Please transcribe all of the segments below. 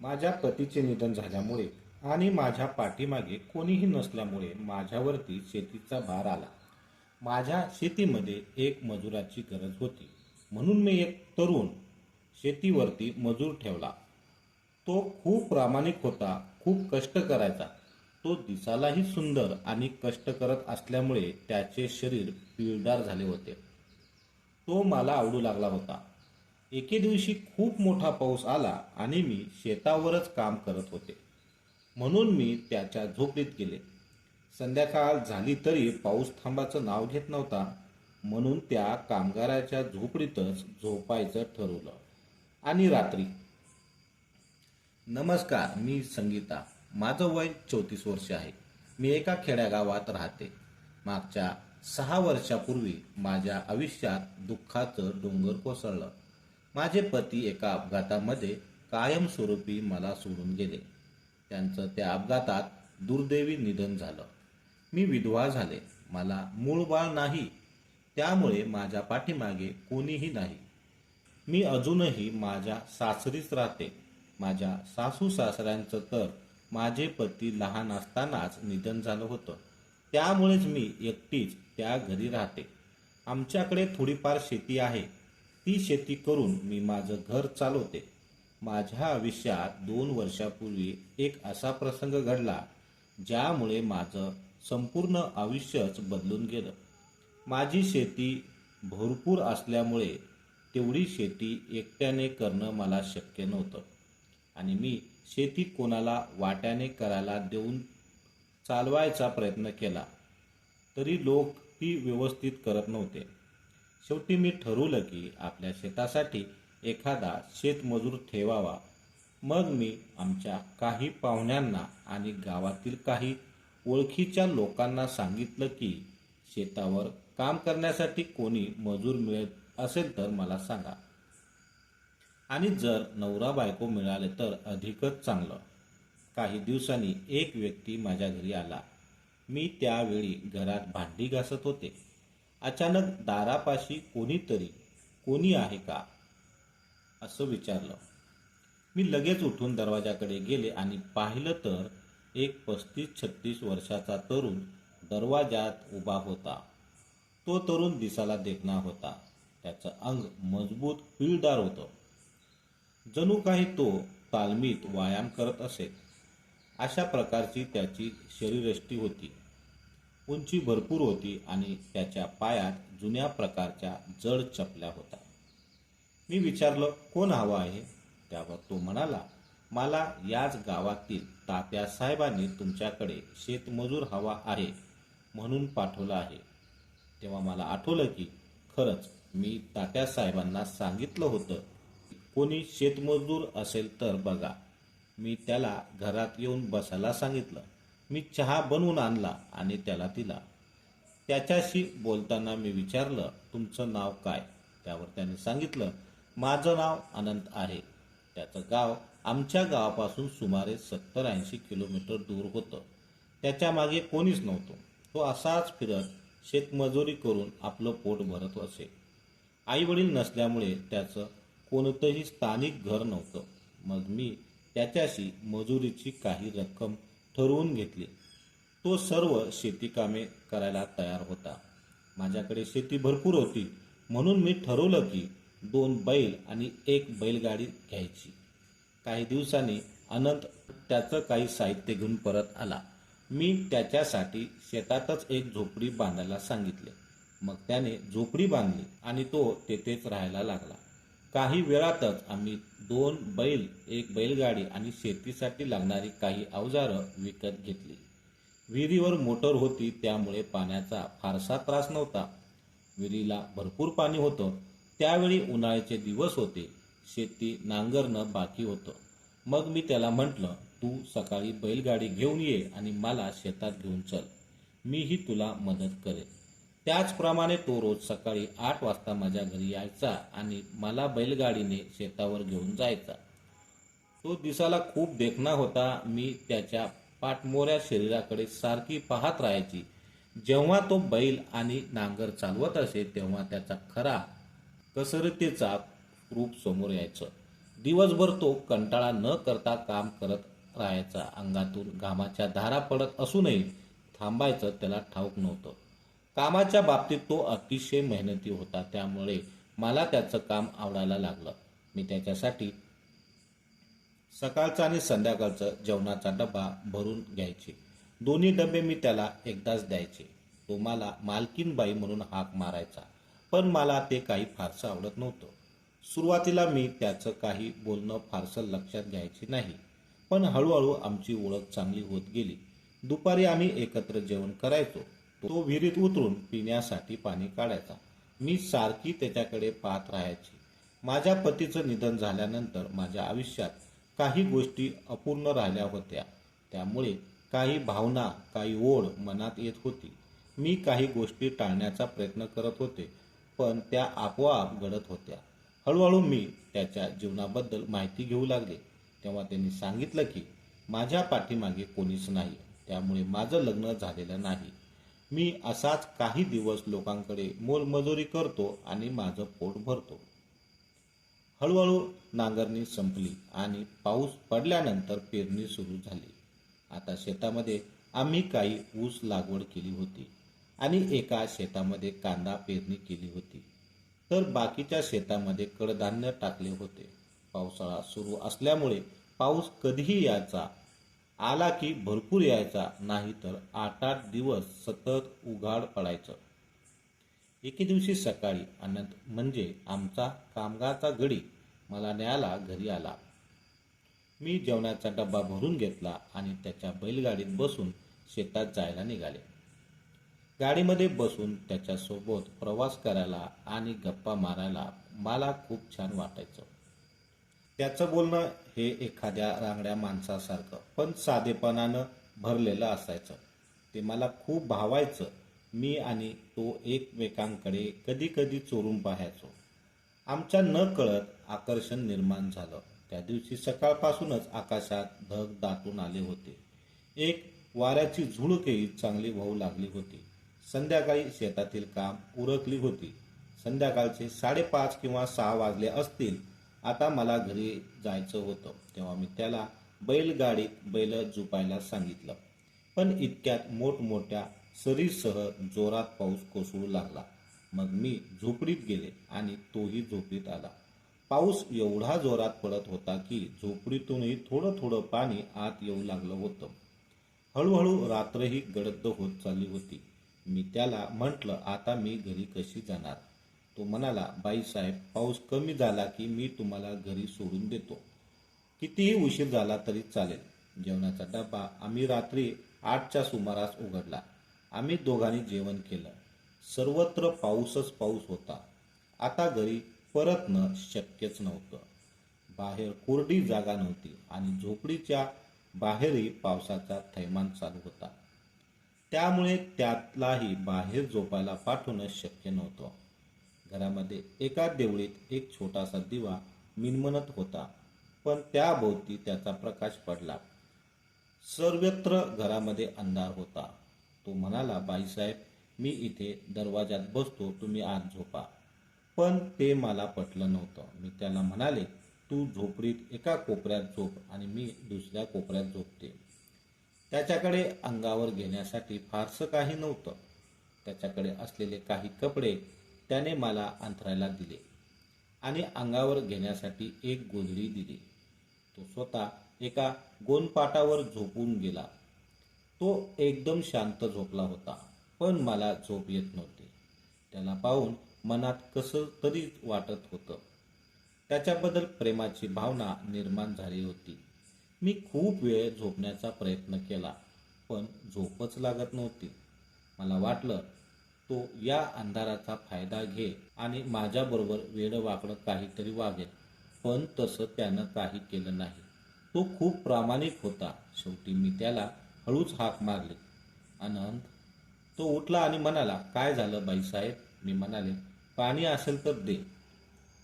माझ्या पतीचे निधन झाल्यामुळे आणि माझ्या पाठीमागे कोणीही नसल्यामुळे माझ्यावरती शेतीचा भार आला. माझ्या शेतीमध्ये एक मजुराची गरज होती. म्हणून मी एक तरुण शेतीवरती मजूर ठेवला. तो खूप प्रामाणिक होता खूप कष्ट करायचा. तो दिसायलाही सुंदर आणि कष्ट करत असल्यामुळे त्याचे शरीर पिळदार झाले होते. तो मला आवडू लागला होता. एके दिवशी खूप मोठा पाऊस आला आणि मी शेतावरच काम करत होते. म्हणून मी त्याच्या झोपडीत गेले. संध्याकाळ झाली तरी पाऊस थांबाचं नाव घेत नव्हता. म्हणून त्या कामगाराच्या झोपडीतच झोपायचं ठरवलं. आणि रात्री नमस्कार मी संगीता. माझं वय चौतीस वर्ष आहे. मी एका खेड्यागावात राहते. मागच्या सहा वर्षापूर्वी माझ्या आयुष्यात दुःखाचं डोंगर कोसळलं. माझे पती एका अपघातामध्ये कायमस्वरूपी मला सोडून गेले. त्यांचं त्या अपघातात दुर्दैवी निधन झालं. मी विधवा झाले. मला मूळ बाळ नाही. त्यामुळे माझ्या पाठीमागे कोणीही नाही. मी अजूनही माझ्या सासरीच राहते. माझ्या सासू सासऱ्यांचं तर माझे पती लहान असतानाच निधन झालं होतं. त्यामुळेच मी एकटीच त्या घरी राहते. आमच्याकडे थोडीफार शेती आहे. ती शेती करून मी माझं घर चालवते. माझ्या आयुष्यात दोन वर्षापूर्वी एक असा प्रसंग घडला ज्यामुळे माझं संपूर्ण आयुष्यच बदलून गेलं. माझी शेती भरपूर असल्यामुळे तेवढी शेती एकट्याने करणं मला शक्य नव्हतं. आणि मी शेती कोणाला वाट्याने करायला देऊन चालवायचा प्रयत्न केला तरी लोक ती व्यवस्थित करत नव्हते. शेवटी मी ठरवलं की आपल्या शेतासाठी एखादा शेतमजूर ठेवावा. मग मी आमच्या काही पाहुण्यांना आणि गावातील काही ओळखीच्या लोकांना सांगितलं की शेतावर काम करण्यासाठी कोणी मजूर मिळत असेल तर मला सांगा. आणि जर नवरा बायको मिळाले तर अधिकच चांगलं. काही दिवसांनी एक व्यक्ती माझ्या घरी आला. मी त्यावेळी घरात भांडी घासत होते. अचानक दारापाशी कोणीतरी कोणी आहे का? असं विचारलं. मी लगेच उठून दरवाजाकडे गेले आणि पाहिलं तर एक पस्तीस छत्तीस वर्षाचा तरुण दरवाजात उभा होता. तो तरुण दिसाला देखणा होता. त्याचं अंग मजबूत पिळदार होतं. जणू काही तो तालमीत व्यायाम करत असेल अशा प्रकारची त्याची शरीरष्टी होती. उंची भरपूर होती आणि त्याच्या पायात जुन्या प्रकारच्या जड चपल्या होत्या. मी विचारलं कोण हवं आहे? त्यावर तो म्हणाला मला याच गावातील तात्या साहेबांनी तुमच्याकडे शेतमजूर हवा आहे म्हणून पाठवलं आहे. तेव्हा मला आठवलं की खरंच मी तात्या साहेबांना सांगितलं होतं कोणी शेतमजूर असेल तर बघा. मी त्याला घरात येऊन बसायला सांगितलं. मी चहा बनवून आणला आणि त्याला दिला. त्याच्याशी बोलताना मी विचारलं तुमचं नाव काय? त्यावर त्याने सांगितलं माझं नाव अनंत आहे. त्याचं गाव आमच्या गावापासून सुमारे सत्तर ऐंशी किलोमीटर दूर होतं. त्याच्यामागे कोणीच नव्हतं. तो असाच फिरत शेतमजुरी करून आपलं पोट भरत असे. आईवडील नसल्यामुळे त्याचं कोणतंही स्थानिक घर नव्हतं. मग मी त्याच्याशी मजुरीची काही रक्कम ठरवून घेतली. तो सर्व शेती कामे करायला तयार होता. माझ्याकडे शेती भरपूर होती. म्हणून मी ठरवलं की दोन बैल आणि एक बैलगाडी घ्यायची. काही दिवसांनी अनंत त्याचं काही साहित्य घेऊन परत आला. मी त्याच्यासाठी शेतातच एक झोपडी बांधायला सांगितले. मग त्याने झोपडी बांधली आणि तो तेथेच राहायला लागला. काही वेळातच आम्ही दोन बैल एक बैलगाडी आणि शेतीसाठी लागणारी काही अवजारं विकत घेतली. विहिरीवर मोटर होती त्यामुळे पाण्याचा फारसा त्रास नव्हता. विहिरीला भरपूर पाणी होतं. त्यावेळी उन्हाळ्याचे दिवस होते. शेती नांगरणं बाकी होतं. मग मी त्याला म्हटलं तू सकाळी बैलगाडी घेऊन ये आणि मला शेतात घेऊन चल. मीही तुला मदत करेन. त्याचप्रमाणे तो रोज सकाळी आठ वाजता माझ्या घरी यायचा आणि मला बैलगाडीने शेतावर घेऊन जायचा. तो दिसाला खूप देखणा होता. मी त्याच्या पाठमोऱ्या शरीराकडे सारखी पाहत राहायची. जेव्हा तो बैल आणि नांगर चालवत असे तेव्हा त्याचा खरा कसरतीचा रूप समोर यायचं. दिवसभर तो कंटाळा न करता काम करत राहायचा. अंगातून घामाच्या धारा पडत असूनही थांबायचं त्याला ठाऊक नव्हतं. कामाच्या बाबतीत तो अतिशय मेहनती होता त्यामुळे मला त्याचं काम आवडायला लागलं. मी त्याच्यासाठी सकाळचा आणि संध्याकाळचं जेवणाचा डबा भरून घ्यायचे. दोन्ही डबे मी त्याला एकदाच द्यायचे. तो मला मालकीनबाई म्हणून हाक मारायचा पण मला ते काही फारसं आवडत नव्हतं. सुरुवातीला मी त्याचं काही बोलणं फारसं लक्षात घ्यायचे नाही पण हळूहळू आमची ओळख चांगली होत गेली. दुपारी आम्ही एकत्र जेवण करायचो. तो विहिरीत उतरून पिण्यासाठी पाणी काढायचा. मी सारखी त्याच्याकडे पाहत राहायची. माझ्या पतीचं निधन झाल्यानंतर माझ्या आयुष्यात काही गोष्टी अपूर्ण राहिल्या होत्या. त्यामुळे काही भावना काही ओढ मनात येत होती. मी काही गोष्टी टाळण्याचा प्रयत्न करत होते पण त्या आपोआप घडत होत्या. हळूहळू मी त्याच्या जीवनाबद्दल माहिती घेऊ लागले. तेव्हा त्यांनी सांगितलं की माझ्या पाठीमागे कोणीच नाही. त्यामुळे माझं लग्न झालेलं नाही. मी असाच काही दिवस लोकांकडे मोलमजुरी करतो आणि माझं पोट भरतो. हळूहळू नांगरणी संपली आणि पाऊस पडल्यानंतर पेरणी सुरू झाली. आता शेतामध्ये आम्ही काही ऊस लागवड केली होती आणि एका शेतामध्ये कांदा पेरणी केली होती. तर बाकीच्या शेतामध्ये कडधान्य टाकले होते. पावसाळा सुरू असल्यामुळे पाऊस कधीही याचा आला की भरपूर यायचा नाही तर आठ आठ दिवस सतत उघाड पडायचं. एके दिवशी सकाळी अनंत म्हणजे आमचा कामगारचा गडी मला न्यायला घरी आला. मी जेवणाचा डब्बा भरून घेतला आणि त्याच्या बैलगाडीत बसून शेतात जायला निघाले. गाडीमध्ये बसून त्याच्यासोबत प्रवास करायला आणि गप्पा मारायला मला खूप छान वाटायचं. त्याचं बोलणं हे एखाद्या रांगड्या माणसासारखं पण साधेपणानं भरलेलं असायचं. ते मला खूप भावायचं. मी आणि तो एकमेकांकडे कधी कधी चोरून पाहायचो. आमच्या न कळत आकर्षण निर्माण झालं. त्या दिवशी सकाळपासूनच आकाशात ढग दाटून आले होते. एक वाऱ्याची झुळकेही चांगली वाहू लागली होती. संध्याकाळी शेतातील काम उरकली होती. संध्याकाळचे साडेपाच किंवा सहा वाजले असतील आता मला घरी जायचं होतं तेव्हा मी त्याला बैलगाडीत बैल झुपायला सांगितलं. पण इतक्यात मोठमोठ्या सरीसह जोरात पाऊस कोसळू लागला. मग मी झोपडीत गेले आणि तोही झोपडीत आला. पाऊस एवढा जोरात पडत होता की झोपडीतूनही थोडं थोडं पाणी आत येऊ लागलं होतं. हळूहळू रात्रही गडद होत चालली होती. मी त्याला म्हटलं आता मी घरी कशी जाणार? तो म्हणाला बाईसाहेब पाऊस कमी झाला की मी तुम्हाला घरी सोडून देतो. कितीही उशीर झाला तरी चालेल. जेवणाचा डबा आम्ही रात्री आठच्या सुमारास उघडला. आम्ही दोघांनी जेवण केलं. सर्वत्र पाऊसच पाऊस होता. आता घरी परतणं शक्यच नव्हतं. बाहेर कोरडी जागा नव्हती आणि झोपडीच्या बाहेरही पावसाचा थैमान चालू होता. त्यामुळे त्यातलाही बाहेर झोपायला पाठवणं शक्य नव्हतं. घरामध्ये एका देवळीत एक छोटासा दिवा मिनमनत होता पण त्याभोवती त्याचा प्रकाश पडला. सर्वत्र घरामध्ये अंधार होता. तो म्हणाला बाईसाहेब मी इथे दरवाजात बसतो तुम्ही आत झोपा. पण ते मला पटलं नव्हतं. मी त्याला म्हणाले तू झोपडीत एका कोपऱ्यात झोप आणि मी दुसऱ्या कोपऱ्यात झोपते. त्याच्याकडे अंगावर घेण्यासाठी फारसं काही नव्हतं. त्याच्याकडे असलेले काही कपडे त्याने मला अंथरायला दिले आणि अंगावर घेण्यासाठी एक गोधडी दिली. तो स्वतः एका गोनपाटावर झोपून गेला. तो एकदम शांत झोपला होता पण मला झोप येत नव्हती. त्याला पाहून मनात कसं तरी वाटत होतं. त्याच्याबद्दल प्रेमाची भावना निर्माण झाली होती. मी खूप वेळ झोपण्याचा प्रयत्न केला पण झोपच लागत नव्हती. मला वाटलं तो या अंधाराचा फायदा घे आणि माझ्याबरोबर वेडवाकडं काहीतरी वागेल. पण तसं त्यानं काही केलं नाही. तो खूप प्रामाणिक होता. शेवटी मी त्याला हळूच हाक मारली. अनंत. तो उठला आणि म्हणाला काय झालं बाईसाहेब? मी म्हणाले पाणी असेल तर दे.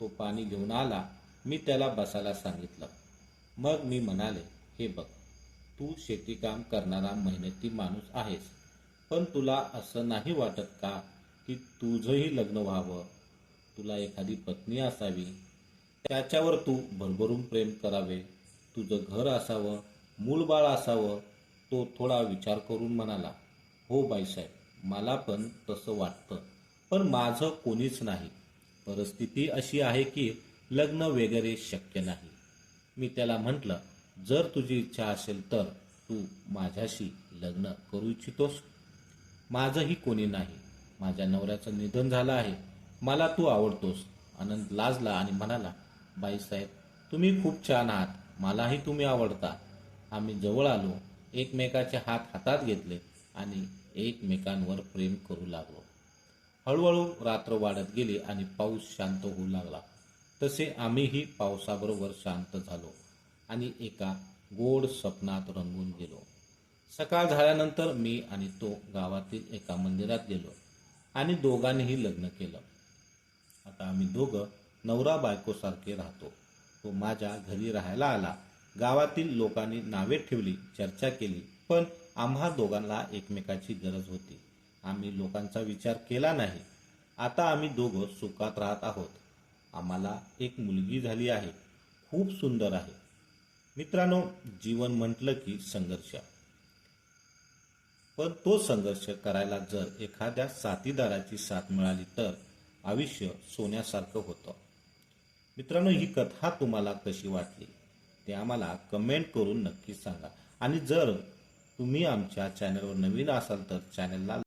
तो पाणी घेऊन आला. मी त्याला बसायला सांगितलं. मग मी म्हणाले हे बघ तू शेतीकाम करणारा मेहनती माणूस आहेस. पण तुला असं नाही वाटत का की तुझंही लग्न व्हावं? तुला एखादी पत्नी असावी त्याच्यावर तू भरभरून प्रेम करावे. तुझं घर असावं मूलबाळ असावं तो थोडा विचार करून म्हणाला हो बाईसाहेब मला पण तसं वाटतं. पण माझं कोणीच नाही. परिस्थिती अशी आहे की लग्न वगैरे शक्य नाही. मी त्याला म्हटलं जर तुझी इच्छा असेल तर तू माझ्याशी लग्न करू इच्छितोस. माझंही कोणी नाही. माझ्या नवऱ्याचं निधन झालं आहे. मला तू आवडतोस. आनंद लाजला आणि म्हणाला बाईसाहेब तुम्ही खूप छान आहात. मलाही तुम्ही आवडता. आम्ही जवळ आलो. एकमेकाचे हात हातात घेतले आणि एकमेकांवर प्रेम करू लागलो. हळूहळू रात्र वाढत गेली आणि पाऊस शांत होऊ लागला. तसे आम्हीही पावसाबरोबर शांत झालो आणि एका गोड स्वप्नात रंगून गेलो. सकाळ झाल्यानंतर मी आणि तो गावातील एका मंदिरात गेलो आणि दोघांनीही लग्न केलं. आता आम्ही दोघं नवरा बायकोसारखे राहतो. तो माझ्या घरी राहायला आला. गावातील लोकांनी नावे ठेवली चर्चा केली पण आम्हा दोघांना एकमेकाची गरज होती. आम्ही लोकांचा विचार केला नाही. आता आम्ही दोघं सुखात राहत आहोत. आम्हाला एक मुलगी झाली आहे. खूप सुंदर आहे. मित्रांनो जीवन म्हटलं की संघर्ष. पण तो संघर्ष करायला जर एखाद्या साथीदाराची साथ मिळाली तर आयुष्य सोन्यासारखं होतं. मित्रांनो ही कथा तुम्हाला कशी वाटली? ते आम्हाला कमेंट करून नक्की सांगा. आणि जर तुम्ही आमच्या चॅनलवर नवीन असाल तर चॅनलला